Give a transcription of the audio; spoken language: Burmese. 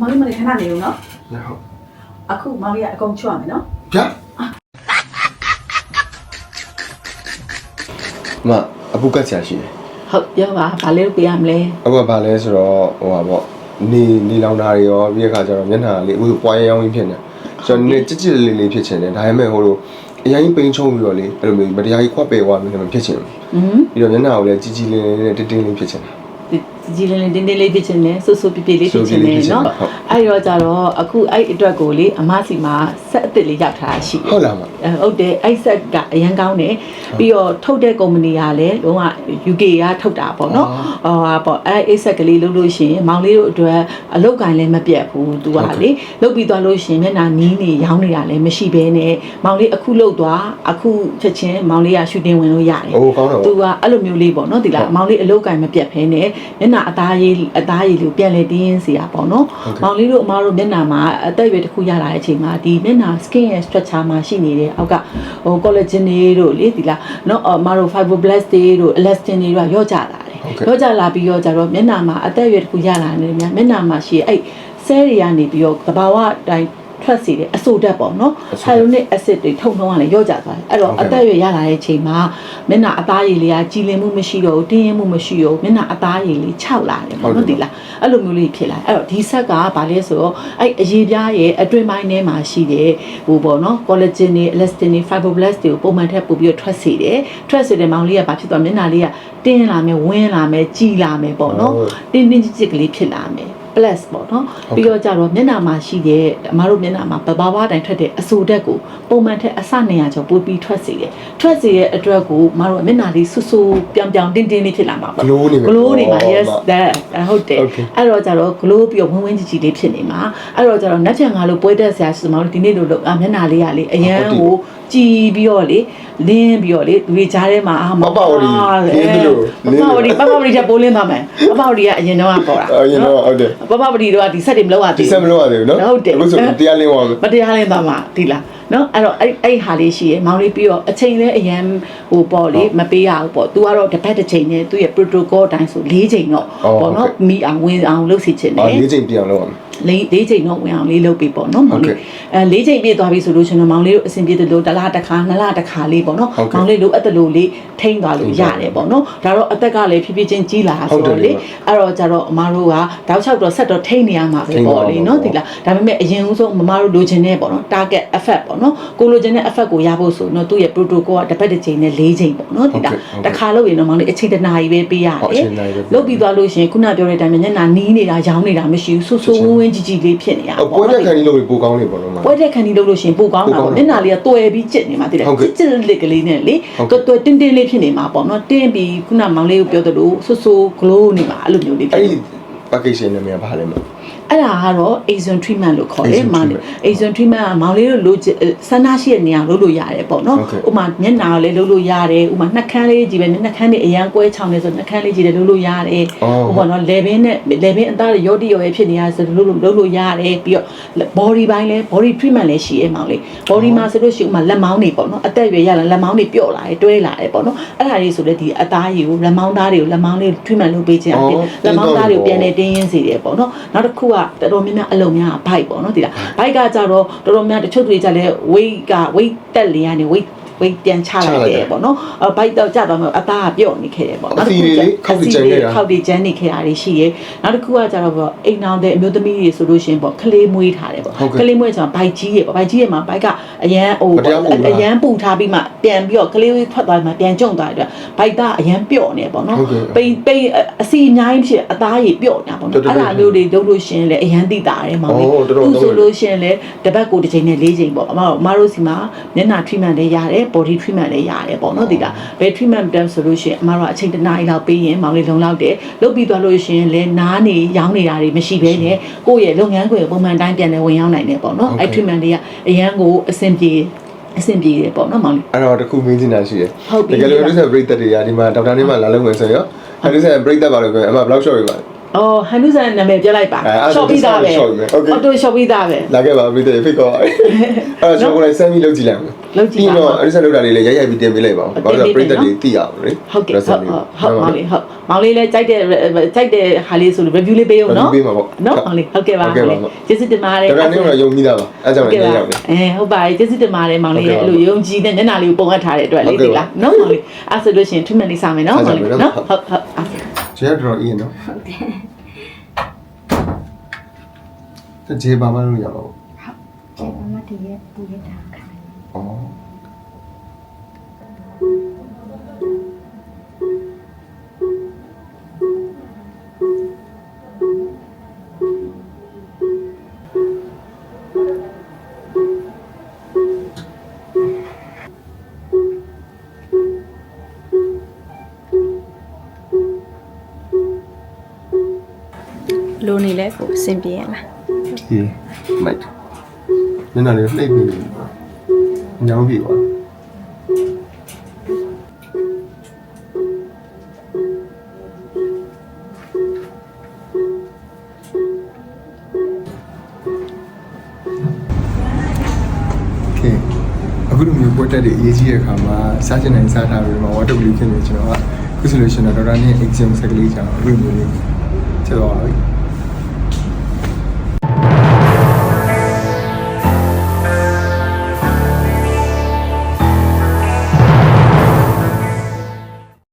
မောင်လေးမလေးခဏနေဦးနော်ဟုတ်အခုမောင်လေးကအကုန်ချွတ်ရမယ်နော်ဗျာမအပုကတ်ဆရာရှိတယ်ဟုတ်ပြောပါဘာလေးလုပ်ပေးရမလဲအခုကဘာလဲဆိုတော့ဟိုပါပေါ့နေနေလောင်တာတွေရောပြီးတဲ့ခါကျတော့မျက်နှာလေးအခုပွားရရောင်းရင်းဖြစ်နေကျွန်တော်နေကြစ်ကြစ်လေးလေးဖြစ်ချင်တယ်ဒါပေမဲ့ဟိုလိုအရင်ပိန်ချုံပြီးတော့လေအဲ့လိုမျိုးမတရားကြီးခွက်ပယ်သွားမျိုးလည်းမဖြစ်ချင်ဘူးอืมပြီးတော့မျက်နှာကိုလည်းကြီးကြီးလေးလေးနဲ့တင်းတင်းလေးဖြစ်ချင်တယ် ဒီကြီးလေးလေးတင်းတင်းလေးဖြစ်ချင်တယ်ဆူဆူပြပြလေးဖြစ်ချင်တယ်နော်ဟုတ်အဲ့တော့ကြတော့အခုအဲ့အတွက်ကိုလေအမစီမှာဆက်အစ်စ်လေးရောက်ထားတာရှိတယ်ဟုတ်လားမအဲဟုတ်တယ်အဲ့ဆက်ကအရန်ကောင်းတယ်ပြီးတော့ထုတ်တဲ့ကုမ္ပဏီကလည်းလုံးဝ UK ကထုတ်တာပေါ့နော်ဟောဟာပေါ့အဲ့အဲ့ဆက်ကလေးလုပ်လို့ရှိရင်မောင်လေးတို့အတွက်အလုတ်ကန်လည်းမပြတ်ဘူးသူကလေလုတ်ပြီးသွားလို့ရှိရင်မျက်နှာနီးနေရောင်းနေတာလည်းမရှိဘဲနဲ့မောင်လေးအခုလုတ်သွားအခုချက်ချင်းမောင်လေးကရှူတင်ဝင်လို့ရတယ်အိုးကောင်းတော့သူကအဲ့လိုမျိုးလေးပေါ့နော်ဒီလားမောင်လေးအလုတ်ကန်မပြတ်ဖဲနဲ့မျက်နှာအသားရည်အသားရည်လေးကိုပြန်လဲတင်းရင်းစီရပေါ့နော်မောင်လေးတို့အမားတို့မျက်နှာမှာအသက်အရွယ်တစ်ခုရလာတဲ့အချိန်မှာဒီမျက်နှာ skin ရဲ့ structure မှာရှိနေတဲ့အောက်ကဟို collagen တွေတို့လေဒီလားနော်အမားတို့ fibroblast တွေတို့ elastin တွေတို့ကရော့ကျလာတယ်ရော့ကျလာပြီးတော့ကြတော့မျက်နှာမှာအသက်အရွယ်တစ်ခုရလာနေတယ်များမျက်နှာမှာရှိအဲ့ cell တွေကနေပြီးတော့သဘာဝအတိုင်း ထွက်စီတယ်အဆိုဓာတ်ပေါ့နော် hyaluronic acid တွေထုတ်နှုံးရလဲရော့ကျသွားတယ်အဲ့တော့အသက်အရွယ်ရလာတဲ့အချိန်မှာမျက်နှာအသားရည်လေးကကြည်လင်မှုမရှိတော့ဘူးတင်းရင်မှုမရှိတော့ဘူးမျက်နှာအသားရည်လေးခြောက်လာတယ်ပေါ့နော်ဒီလားအဲ့လိုမျိုးလေးဖြစ်လာအဲ့တော့ဒီဆက်ကဘာလဲဆိုတော့အဲ့အရေးပြားရဲ့အတွင်းပိုင်းထဲမှာရှိတဲ့ဟိုပေါ့နော် collagen တွေ elastin တွေ fibroblast တွေကိုပုံမှန်ထက်ပို့ပြီးတော့ထွက်စေတယ်ထွက်စေတဲ့မောင်လေးကဘာဖြစ်သွားမျက်နှာလေးကတင်းလာမယ်ဝင်းလာမယ်ကြီးလာမယ်ပေါ့နော်တင်းတင်းကြစ်ကြစ်ကလေးဖြစ်လာမယ် plus ပေါ့နော်ပြီးတော့ကြတော့မျက်နှာမှာရှိတဲ့အမားတို့မျက်နှာမှာဘဘာဝတိုင်းထွက်တဲ့အဆိုဓာတ်ကိုပုံမှန်ထက်အစ200ကျော်ပိုပြီးထွက်စေတယ်ထွက်စေတဲ့အတွက်ကိုအမားတို့မျက်နှာလေးဆူဆူပြောင်ပြောင်တင်းတင်းလေးဖြစ်လာမှာပေါ့ glow နေမယ် glow နေမှာ yes ဟုတ် that ဟုတ်တယ် Okay. အဲ့တော့ကြတော့ glow ပြီးတော့ဝင်းဝင်းကြီးကြီးလေးဖြစ်နေမှာအဲ့တော့ကြတော့နက်ဖြန်ငါလို့ပွဲတက်ဆရာဆိုမှဒီနေ့လို့လို့အမျက်နှာလေးကလေအရန်ဟုတ်တယ်ကိုကြည်ပြီးတော့လေလင်းပြီးတော့လေလူတွေကြားထဲမှာအာပပဝရီလင်းလို့လင်းပလို့ပဝရီပပဝရီချက်ပိုးလင်းသွားမယ်ပပဝရီကအရင်တော့ကပေါ်တာအော်ရင်တော့ဟုတ်တယ်ပပဝရီတို့ကဒီဆက်တွေမလောက်ရဒီသေးစက်မလို့ရသေးဘူးနော်ဟုတ်တယ်အခုဆိုတရားလင်းသွားပြီမတရားလင်းသွားမှာဒီလားနော်အဲ့တော့အဲ့အဲ့ဟာလေးရှိရယ်မောင်လေးပြီးတော့အချိန်လဲအရန်ဟိုပေါ့လေမပေးရဘူးပေါ့ तू ကတော့တစ်ပတ်တစ်ချိန်နဲ့သူ့ရဲ့ protocol အတိုင်းဆို၄ချိန်တော့အော်ပေါ့နော်ဟုတ်ကဲ့မိအောင်ဝင်အောင်လုပ်စီချင်တအော်ယ်လေးချိန်ပြန်လို့ရမယ်လေးလေးချိန်တော့ဝင်အောင်လေးလုပ်ပေးပေါ့နော်မောင်ဟုတ်လေးကဲ့အဲလေးချိန်ပြည့်သွားပြီဆိုလို့ရှင်တော့မောင်လေးတို့အဆင်ပြေတယ်လို့တစ်လားတစ်ခါနှစ်လားတစ်ခါလေးပေါ့နော်ဟုတ်ကဲ့မောင်လေးတို့အဲ့တလို့လေးထိန်းသွားလို့ရတယ်ပေါ့နော်ဒါတော့အသက်ကလည်းဖြည်းဖြည်းချင်းကြီးလာဆိုဟုတ်တယ်တော့လေလေအဲ့တော့ကြတော့အမားတို့ကတောက်လျှောက်တော့ဆက်တော့ထိန်းနေရမှာပဲထိန်းပေါ့သွားလေမှာနော်ပေါ့ဒီလားဒါပေမဲ့အရင်ဦးဆုံးမမတို့လိုချင်တဲ့ပေါ့နော် target effect ပေါ့နော်ကိုလိုချင်တဲ့ effect ကိုရဖို့ဆိုတော့သူ့ရဲ့ protocol ကတစ်ပတ်တစ်ချိန်နဲ့၄ချိန်ပေါ့နော်ဒီလားဟုတ်ကဲ့ဟုတ်ကဲ့တစ်ခါလုပ်ရင်တော့မောင်လေးအချိန်တစ်နာရီပဲပေးရဟုတ်တယ်အချိန်နာရီပဲပေးလုပ်ပြီးသွားလို့ရှရင်ခုနပြောတဲ့အတိုင်းပဲညနာနီးနေတာရောင်းနေတာမရှိဘူးဆူဆူဝင်းဝင်းကြီးကြီးလေးဖြစ်နေတာအော်ပွဲတက်ခံကြီးလို့ပိုကောင်းနေပေါ့နော်မပွဲတဲ့ခဏီလုပ်လို့ရှရင်ပိုကောင်းတာပိုကောပေါ့င်းတာမျက်နှာလေးကတွယ်ပြီးကျစ်နေမှာတိတယ်ဟုတ်ကဲ့ကျစ်လစ်ကလေးနဲ့လေဟုတ်ကဲ့တွယ်တွယ်တင်းတင်းလေးဖြစ်နေမှာပေါ့နော်တင်းပြီးခုနမောင်လေးကိုပြောသလိုဆူဆူ glow နေမှာအဲ့လိုမျိုးလေးဖြစ် အဲ့နေဒီ package နာမည်ကဘာလဲမအဲ့ဒါကတော့ Asian treatment လို့ခေါ်တယ် Asian မောင်လေး treatment Asian treatment ကမောင်လေးတို့လိုချင်ဆန္ဒရှိတဲ့နေရာလုပ်လို့ရတယ်ပေါ့နော်ဟုတ်ကဲ့ဥပမာမျက်နှာကိုလည်းလုပ်လို့ရတယ်ဥပမာနှာခမ်းလေးကြီးပဲနှာခမ်းလေးအရန်ကွဲချောင်းနေဆိုနှာခမ်းလေးကြီးလည်းလုပ်လို့ရတယ်အော်ဥပမာနော် level နဲ့ level အသားတွေရောတိရောရဲဖြစ်နေရဆိုလုပ်လို့လုပ်လို့ရတယ်ပြီးတော့ body ဘိုင်းလည်း body treatment လည်းရှိရဲမောင်လေး body မှာဆိုလို့ရှိရင်ဥပမာလက်မောင်းတွေပေါ့နော်အသက်အရွယ်ရလာလက်မောင်းတွေပျော့လာတယ်တွဲလာတယ်ပေါ့နော်အဲ့ဒါလေးဆိုလည်းဒီအသားရည်ကိုလက်မောင်းသားတွေကိုလက်မောင်းလေး treatment လုပ်ပေးခြင်းအပြင်အော်လက်မောင်းသားတွေကိုပြန်တင်းနေတင်းရင်းစေတယ်ပေါ့နော်နောက်တစ်ခုကတော်တော်များများအလုံများဘိုက်ပေါ့နော်ဒီလားဘိုက်ကကြတော့တော်တော်များတချို့တွေကြလဲ weight က weight တက်လေကနေ weight weight ပြန်ချလိုက်တယ်ပေါ့နော်အဘိုက်တော့ကြတော့အသားကပြော့နေခဲ့တယ်ပေါ့အသီးတွေလေခောက်ပြီးကျန်ခဲ့တာခောက်ပြီးကျန်နေခဲ့တာတွေရှိရဲနောက်တစ်ခုကကြတော့ပေါ့အိမ်အောင်တဲ့အမျိုးသမီးတွေဆိုလို့ရှိရင်ပေါ့ခလေးမွေးထားတယ်ပေါ့ဟုတ်ကဲ့ခလေးမွေးဆိုတော့ဘိုက်ကြီးရေပေါ့ဘိုက်ကြီးရေမှာဘိုက်ကအရန်ဟိုမတရားပူလားအရန်ပူထားပြီးမှပြန်ပြီးတော့ခလေးထွက်သွားမှပြန်ကျုံသွားတယ်ဘိုက်သားအရန်ပြော့နေပေါ့နော်ဟုတ်ကဲ့ပိန်ပိန်အစီအများကြီးဖြစ်အသားကြီးပြော့နေတာပေါ့တော်နော်တော်အဲ့ဒါမျိုးတွေလုပ်လို့ရှရင်လေအရန်သိတာတယ်မောင်လေးအော်တော်တော်သူဆိုလို့ရှရင်လေတစ်ပတ်ကိုတစ်ချိန်နဲ့၄ချိန်ပေါ့အမတို့အမတို့စီမှာမျက်နှာ treatment လည်းရတယ် body treatment လည်းရတယ်ပေါ့နော်ဒီကဘယ် treatment တန်းဆိုလို့ရှရင်အမတို့ကအချိန်တစ်နာရီလောက်ပေးရင်မောင်လေးလုံလောက်တယ်လုပ်ပြီးသွားလို့ရှရင်လေနားနေရောင်းနေတာတွေမရှိဘဲနဲ့ကိုယ့်ရဲ့လုပ်ငန်းခွင်ကိုပုံမှန်တိုင်းပြန်လဲဝင်ရောက်နိုင်တယ်ပေါ့နော်အဲ့ treatment တွေကအရန်ကိုအဆင်ပြေအဆင်ပြေတယ်ပေါ့နော်မောင်လေးအဲ့တော့တခုမင်းစင်တာရှိတယ်ဟုတ်ပြီတကယ်လို့ဒီဆက် break တက်တွေကဒီမှာဒေါက်တာနေမှာလာလို့ဝင်ဆိုရောအဲ့ဒီဆက် break တက်ပါလို့ပြောရင်အမ block shot တွေပါ အော်ဟန်နုဆန်နာမည်ပြလိုက်ပါအဲအဲ့ဒါရှော့ပြီးသားပဲရှော့ပြီးမယ် Okay အော်တိုရှော့ပြီးသားပဲလာခဲ့ပါပြီတဲ့ဖိတ်ခေါ်ပါအဲ့တော့ကျွန်တော်ကိုယ်လည်းစမ်းပြီးလုပ်ကြည့်လိုက်အောင်လုပ်ကြည့်ပါပြီးတော့အဲ့ဒီဆက်လုပ်တာလေးလည်းရိုက်ရိုက်ပြီးတင်ပေးလိုက်ပါဦးဘာလို့လဲပရိသတ်တွေသိရအောင်လေဟုတ်ကဲ့ဟုတ် Recipe ဟုတ်ဟုတ်မောင်လေးဟုတ်မောင်လေးလည်းကြိုက်တဲ့ကြိုက်တဲ့ဟာလေးဆိုလို့ review လေးပေးအောင်နော် Review ပေးမှာပေါ့နော်မောင်လေးဟုတ်ကဲ့ပါဟုတ်ကဲ့ပါမောင်လေးကျေးဇူးတင်ပါတယ်ဒေါက်တာနေကတော့ယုံမိတာပါအဲ့ကြောင့်လည်းညရောက်နေအဲဟုတ်ပါတယ်ကျေးဇူးတင်ပါတယ်မောင်လေးဟုတ်ရဲ့ကဲ့အဲ့လိုယုံကြည်တဲ့မျက်နှာလေးကိုပုံအပ်ထားတဲ့အတွက်ဟုတ်လေးကဲ့ဒီပါလားနော်မောင်လေးအဲ့ဆိုလို့ရှိရင် treatment လေးစမယ်နော်စမောင်မယ်လေးနော်နော်ဟုတ်ဟုတ်အဲ့ ကျေရတော်အင်းနော်ဟုတ်တယ်တကြေးပါမလို့ရပါဘူးကျေမမတည်းရဲ့ပူရတာခံတယ်ဩလိုနေလဲကိုအ လဲကိုအဆင်ပြေရလားဒီမိုက်နင်နာလေးလှိမ့်ပြီးညောင်းပြီပါအခုလိုမျိုးပွက်တက်တဲ့အရေးကြီးတဲ့အခါမှာစားချင်တိုင်းစားထားပြီးမှ water blue ဖြစ်နေကျွန်တော်ကခုဆိုလို့ရှိရင်တော့ဒေါက်တာနဲ့ exam ဆက်ကလေးကျွန်တော်အခုလိုမျိုး